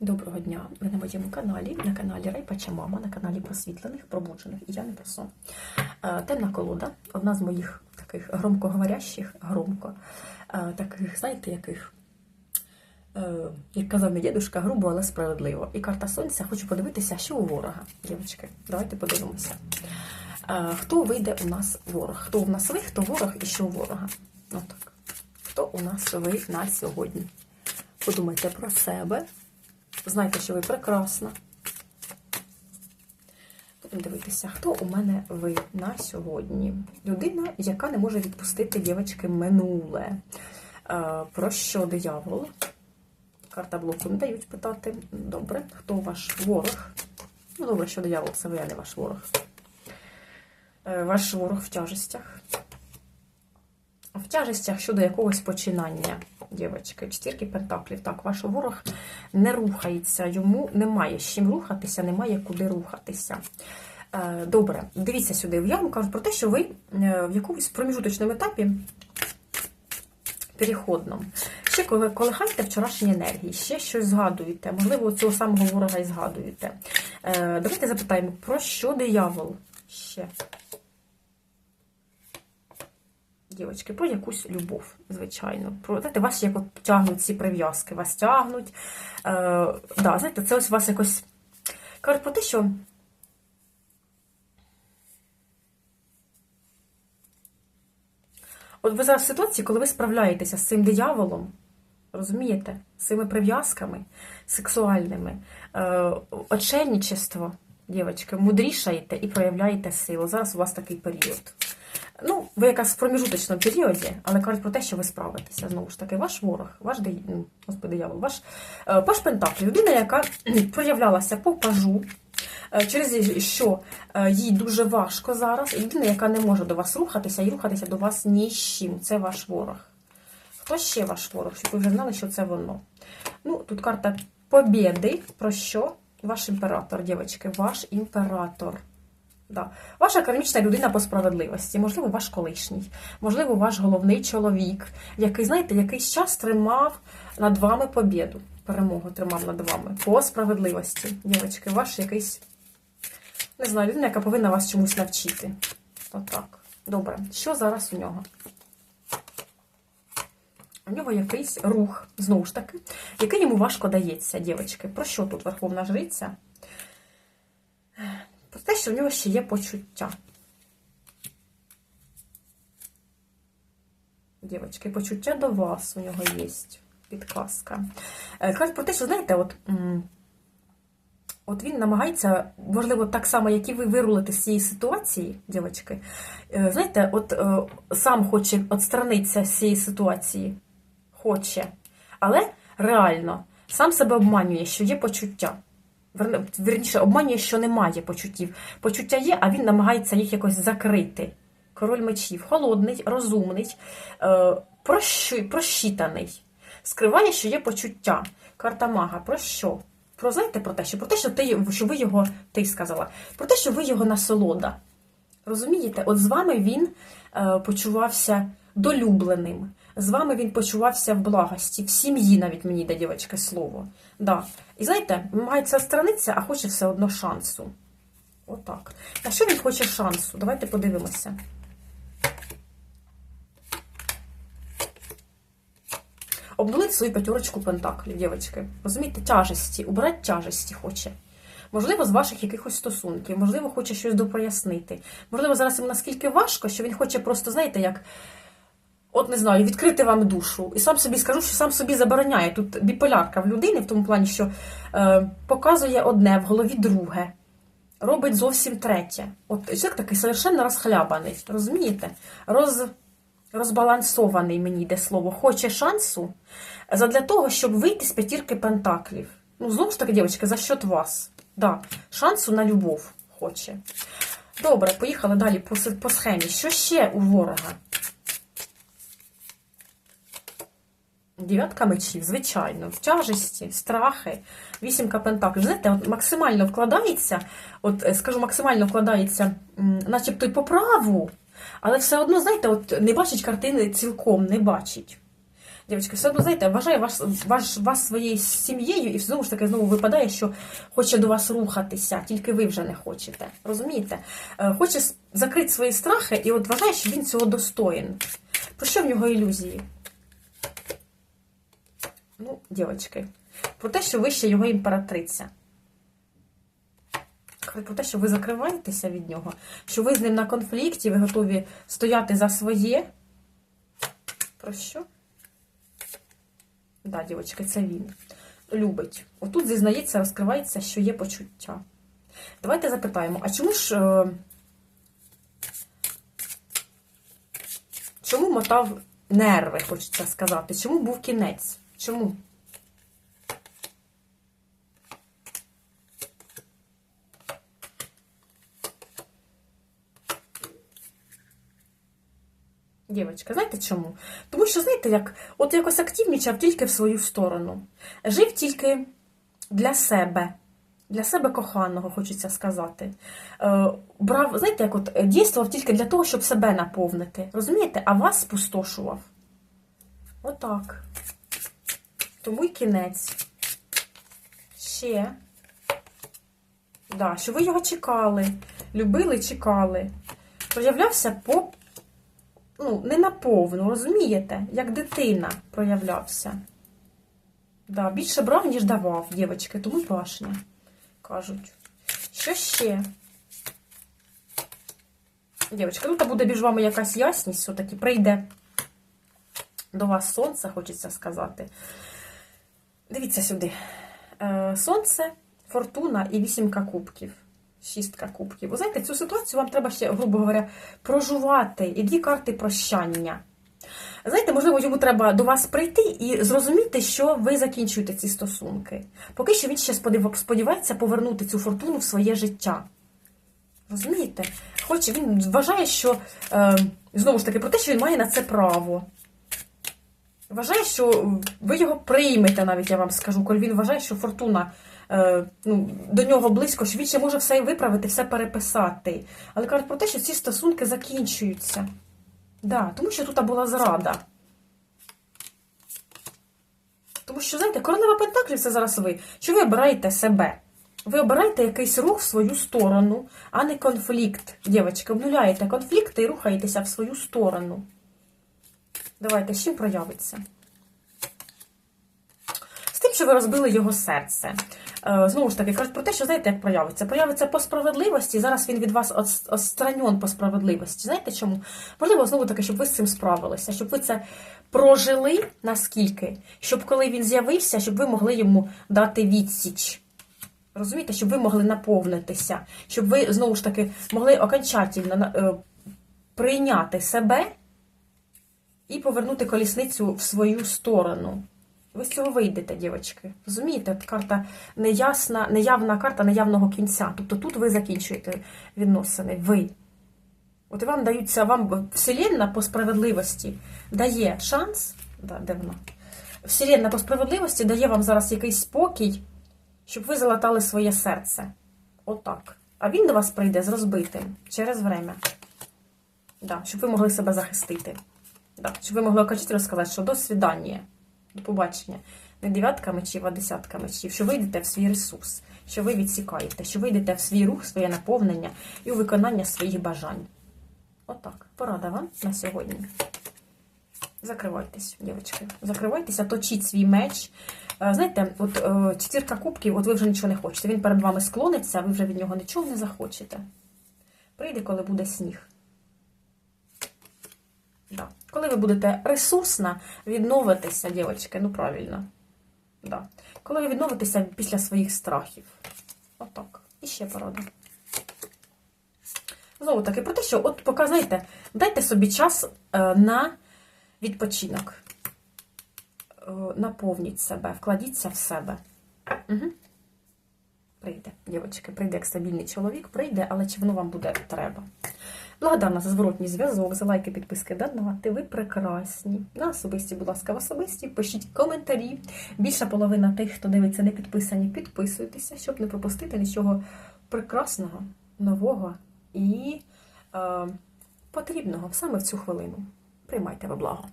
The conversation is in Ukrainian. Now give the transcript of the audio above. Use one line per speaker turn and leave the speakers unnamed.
Доброго дня! Ви на моєму каналі, на каналі Райпача Мама, на каналі просвітлених, пробуджених, і я не про сон. Е, Темна колода, одна з моїх таких громкоговорящих, громко, е, таких, знаєте, яких, е, як казав мій дідушка, грубо, але справедливо. І карта сонця, хочу подивитися, що у ворога, дівчатки. Давайте подивимося. Хто вийде у нас ворог? Хто у нас ви, хто ворог і що у ворога? Отак. Хто у нас ви на сьогодні? Подумайте про себе. Знайте, що ви прекрасна. Будемо дивитися, хто у мене ви на сьогодні. Людина, яка не може відпустити дівчатки минуле. Е, про що диявол? Карта блоку не дають питати. Добре, хто ваш ворог? Ну, добре, що диявол, це ви, а не ваш ворог. Е, ваш ворог в тяжестях. В тяжестях щодо якогось починання, дівчатки. Четвірки пентаклів. Так, ваш ворог не рухається, йому немає з чим рухатися, немає куди рухатися. Е, Добре, дивіться сюди. Я вам кажу про те, що ви е, в якомусь проміжуточному етапі переходному. Ще коли колихаєте вчорашні енергії, ще щось згадуєте, можливо, цього самого ворога і згадуєте. Е, Давайте запитаємо, про що диявол ще? Дівочки, про якусь любов, звичайно. Про знаєте, вас як от тягнуть ці прив'язки, вас тягнуть. Е, да, знаєте, це ось вас якось кажуть про те, що. От ви зараз в ситуації, коли ви справляєтеся з цим дияволом, розумієте, з цими прив'язками сексуальними, е, оченничество, дівчатки, мудрішаєте і проявляєте силу. Зараз у вас такий період. Ну, ви якась в проміжуточному періоді, але кажуть про те, що ви справитеся. Знову ж таки, ваш ворог, ваш ди... ну, господи, диявол, ваш е, паш Пентаклі, людина, яка проявлялася по пажу, е, через що е, їй дуже важко зараз, і людина, яка не може до вас рухатися і рухатися до вас ні з чим. Це ваш ворог. Хто ще ваш ворог? Щоб ви вже знали, що це воно. Ну, тут карта побєди. Про що? Ваш імператор, дівчатки, ваш імператор. Да. Ваша кармічна людина по справедливості, можливо, ваш колишній, можливо, ваш головний чоловік, який, знаєте, якийсь час тримав над вами побіду, перемогу тримав над вами по справедливості. Дівчатки, ваш якийсь, не знаю, людина, яка повинна вас чомусь навчити. Отак. Добре. Що зараз у нього? У нього якийсь рух, знову ж таки, який йому важко дається, дівчатки. Про що тут Верховна Жриця? Про те, що в нього ще є почуття. Дівчатки, почуття до вас у нього є. Підказка. Е, Кажуть про те, що, знаєте, от, от він намагається, можливо, так само, як і ви вирулити з цієї ситуації, дівчатки. Е, Знаєте, от е, сам хоче відстранитися з цієї ситуації. Хоче. Але реально сам себе обманює, що є почуття. Вірніше, обманює, що немає почуттів. Почуття є, а він намагається їх якось закрити. Король мечів, холодний, розумний, е, прощу- просчитаний. Скриває, що є почуття. Карта мага. Про що? Про знаєте про те, що про те, що ти що ви його, ти сказала, про те, що ви його насолода. Розумієте? От з вами він е, почувався долюбленим. З вами він почувався в благості, в сім'ї навіть мені йде дівчатка слово. Да. І знаєте, мається страниця, а хоче все одно шансу. Отак. А що він хоче шансу? Давайте подивимося. Обнулить свою п'ятерочку пентаклів, дівчатки. Розумієте, тяжесті, убрати тяжесті хоче. Можливо, з ваших якихось стосунків, можливо, хоче щось допояснити. Можливо, зараз йому наскільки важко, що він хоче просто, знаєте, як, от не знаю, відкрити вам душу. І сам собі скажу, що сам собі забороняє. Тут біполярка в людини, в тому плані, що е, показує одне, в голові друге. Робить зовсім третє. От чоловік такий совершенно розхлябаний, розумієте? Роз, розбалансований мені йде слово. Хоче шансу задля того, щоб вийти з п'ятірки пентаклів. Ну, знову ж таки, дівчатки, за счет вас. Да, шансу на любов хоче. Добре, поїхали далі по, по схемі. Що ще у ворога? Дев'ятка мечів, звичайно, в тяжесті, страхи, вісімка пентаклів. Знаєте, от максимально вкладається, от е, скажу, максимально вкладається, начебто й по праву, але все одно, знаєте, от не бачить картини цілком, не бачить. Дівчатки, все одно, знаєте, вважає вас, ваш, вас своєю сім'єю, і знову ж таки знову випадає, що хоче до вас рухатися, тільки ви вже не хочете. Розумієте? Е, Хоче закрити свої страхи і от вважає, що він цього достоїн. Про що в нього ілюзії? Ну, дівчатки, про те, що ви ще його імператриця. Про те, що ви закриваєтеся від нього, що ви з ним на конфлікті, ви готові стояти за своє. Про що? Да, дівчатки, це він. Любить. Отут зізнається, розкривається, що є почуття. Давайте запитаємо, а чому ж. е, Чому мотав нерви, хочеться сказати? Чому був кінець? Чому? Дівчатка, знаєте чому? Тому що, знаєте, як от якось активнічав тільки в свою сторону. Жив тільки для себе, для себе коханого, хочеться сказати. Е, брав, знаєте, як от дійствував тільки для того, щоб себе наповнити. Розумієте? А вас спустошував. Отак. Тому й кінець. Ще. Да, що ви його чекали, любили, чекали. Проявлявся по ну, не наповну, розумієте? Як дитина проявлявся. Да, більше брав, ніж давав, дівчатки, тому башня, кажуть. Що ще? Дівчатка, тут буде між вами якась ясність, все-таки прийде до вас сонце, хочеться сказати. Дивіться сюди. Е, Сонце, фортуна і вісімка кубків. Шістка кубків. Ви знаєте, цю ситуацію вам треба ще, грубо говоря, прожувати. І дві карти прощання. Знаєте, можливо, йому треба до вас прийти і зрозуміти, що ви закінчуєте ці стосунки. Поки що він ще сподівається повернути цю фортуну в своє життя. Розумієте? Хоче, він вважає, що е, знову ж таки про те, що він має на це право. Вважає, що ви його приймете, навіть я вам скажу, коли він вважає, що фортуна е, ну, до нього близько, що він ще може все виправити, все переписати. Але кажуть про те, що ці стосунки закінчуються. Да, тому що тут була зрада. Тому що, знаєте, королева Пентаклів це зараз ви. Що ви обираєте себе? Ви обираєте якийсь рух в свою сторону, а не конфлікт. Дівчатки, обнуляєте конфлікти і рухаєтеся в свою сторону. Давайте, чим проявиться? З тим, що ви розбили його серце. Е, Знову ж таки, кажуть про те, що знаєте, як проявиться? Проявиться по справедливості. Зараз він від вас от- отстранен по справедливості. Знаєте чому? Можливо, знову таки, щоб ви з цим справилися, щоб ви це прожили наскільки, щоб коли він з'явився, щоб ви могли йому дати відсіч. Розумієте, щоб ви могли наповнитися, щоб ви знову ж таки могли окончательно е, прийняти себе і повернути колісницю в свою сторону. Ви з цього вийдете, дівчатки. Розумієте, карта неясна, неявна карта неявного кінця. Тобто тут ви закінчуєте відносини. Ви. От вам даються, вам Вселенна по справедливості дає шанс. Да, де вона? Вселенна по справедливості дає вам зараз якийсь спокій, щоб ви залатали своє серце. Отак. А він до вас прийде з розбитим через время. Да, щоб ви могли себе захистити. Да, щоб ви могли окончательно сказати, що до свидання, до побачення. Не дев'ятка мечів, а десятка мечів, що ви йдете в свій ресурс, що ви відсікаєте, що ви йдете в свій рух, своє наповнення і у виконання своїх бажань. Отак. Порада вам на сьогодні. Закривайтесь, дівчатки. Закривайтеся, точіть свій меч. Е, Знаєте, от е, четвірка кубків, от ви вже нічого не хочете. Він перед вами склониться, ви вже від нього нічого не захочете. Прийде, коли буде сніг. Да. Коли ви будете ресурсна, відновитися, дівчатки, ну правильно. Да. Коли ви відновитеся після своїх страхів. Отак. І ще порада. Знову таки, про те, що, от поки, дайте собі час е, на відпочинок. Е, наповніть себе, вкладіться в себе. Угу. Прийде, дівчатки, прийде як стабільний чоловік, прийде, але чи воно вам буде треба? Благодарна за зворотній зв'язок, за лайки, підписки, донати. Ви прекрасні. На особисті, будь ласка, в особисті. Пишіть коментарі. Більша половина тих, хто дивиться, не підписані, підписуйтеся, щоб не пропустити нічого прекрасного, нового і е, потрібного саме в цю хвилину. Приймайте во благо.